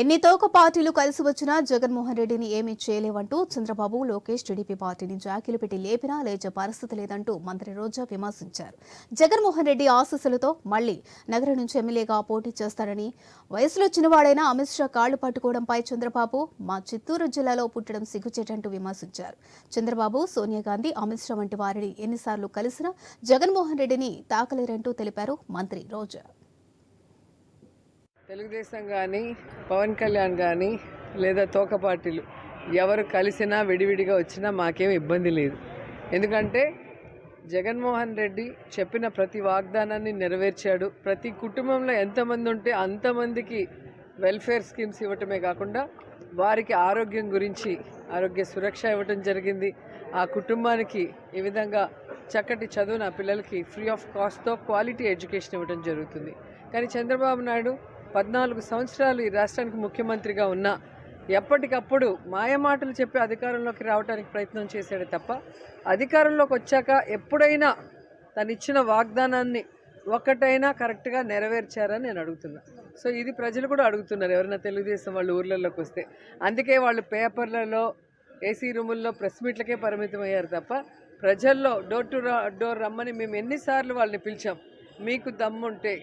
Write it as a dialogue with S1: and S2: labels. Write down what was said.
S1: ఎన్ని తోక పార్టీలు కలిసి వచ్చినా జగన్మోహన్ రెడ్డిని ఏమీ చేయలేవంటూ చంద్రబాబు లోకేష్ టీడీపీ పార్టీని జాకిలు పెట్టి లేపినా లేచే పరిస్థితి లేదంటూ మంత్రి రోజా విమర్శించారు. జగన్మోహన్ రెడ్డి ఆశీస్సులతో మళ్ళీ నగరం నుంచి ఎమ్మెల్యేగా పోటీ చేస్తారని వయసులో చిన్నవాడైన అమిత్ షా కాళ్ళు పట్టుకోవడంపై చంద్రబాబు మా చిత్తూరు జిల్లాలో పుట్టడం సిగ్గుచేటంటూ విమర్శించారు. చంద్రబాబు సోనియా గాంధీ అమిత్ షా వంటి వారిని ఎన్నిసార్లు కలిసినా జగన్మోహన్ రెడ్డిని తాకలేరంటూ తెలిపారు మంత్రి రోజా.
S2: తెలుగుదేశం కానీ పవన్ కళ్యాణ్ కానీ లేదా తోక పార్టీలు ఎవరు కలిసినా విడివిడిగా వచ్చినా మాకేం ఇబ్బంది లేదు. ఎందుకంటే జగన్మోహన్ రెడ్డి చెప్పిన ప్రతి వాగ్దానాన్ని నెరవేర్చాడు. ప్రతి కుటుంబంలో ఎంతమంది ఉంటే అంతమందికి వెల్ఫేర్ స్కీమ్స్ ఇవ్వటమే కాకుండా వారికి ఆరోగ్యం గురించి ఆరోగ్య సురక్ష ఇవ్వటం జరిగింది. ఆ కుటుంబానికి ఈ విధంగా చక్కటి చదువు నా పిల్లలకి ఫ్రీ ఆఫ్ కాస్ట్తో క్వాలిటీ ఎడ్యుకేషన్ ఇవ్వడం జరుగుతుంది. కానీ చంద్రబాబు నాయుడు పద్నాలుగు సంవత్సరాలు ఈ రాష్ట్రానికి ముఖ్యమంత్రిగా ఉన్నా ఎప్పటికప్పుడు మాయమాటలు చెప్పి అధికారంలోకి రావడానికి ప్రయత్నం చేశాడు తప్ప అధికారంలోకి వచ్చాక ఎప్పుడైనా తను ఇచ్చిన వాగ్దానాన్ని ఒక్కటైనా కరెక్ట్గా నెరవేర్చారని నేను అడుగుతున్నా. సో ఇది ప్రజలు కూడా అడుగుతున్నారు ఎవరైనా తెలుగుదేశం వాళ్ళు ఊర్లలోకి వస్తే. అందుకే వాళ్ళు పేపర్లలో ఏసీ రూముల్లో ప్రెస్ మీట్లకే పరిమితం అయ్యారు తప్ప ప్రజల్లో డోర్ టు డోర్ రమ్మని మేము ఎన్నిసార్లు వాళ్ళని పిలిచాం. మీకు దమ్ముంటే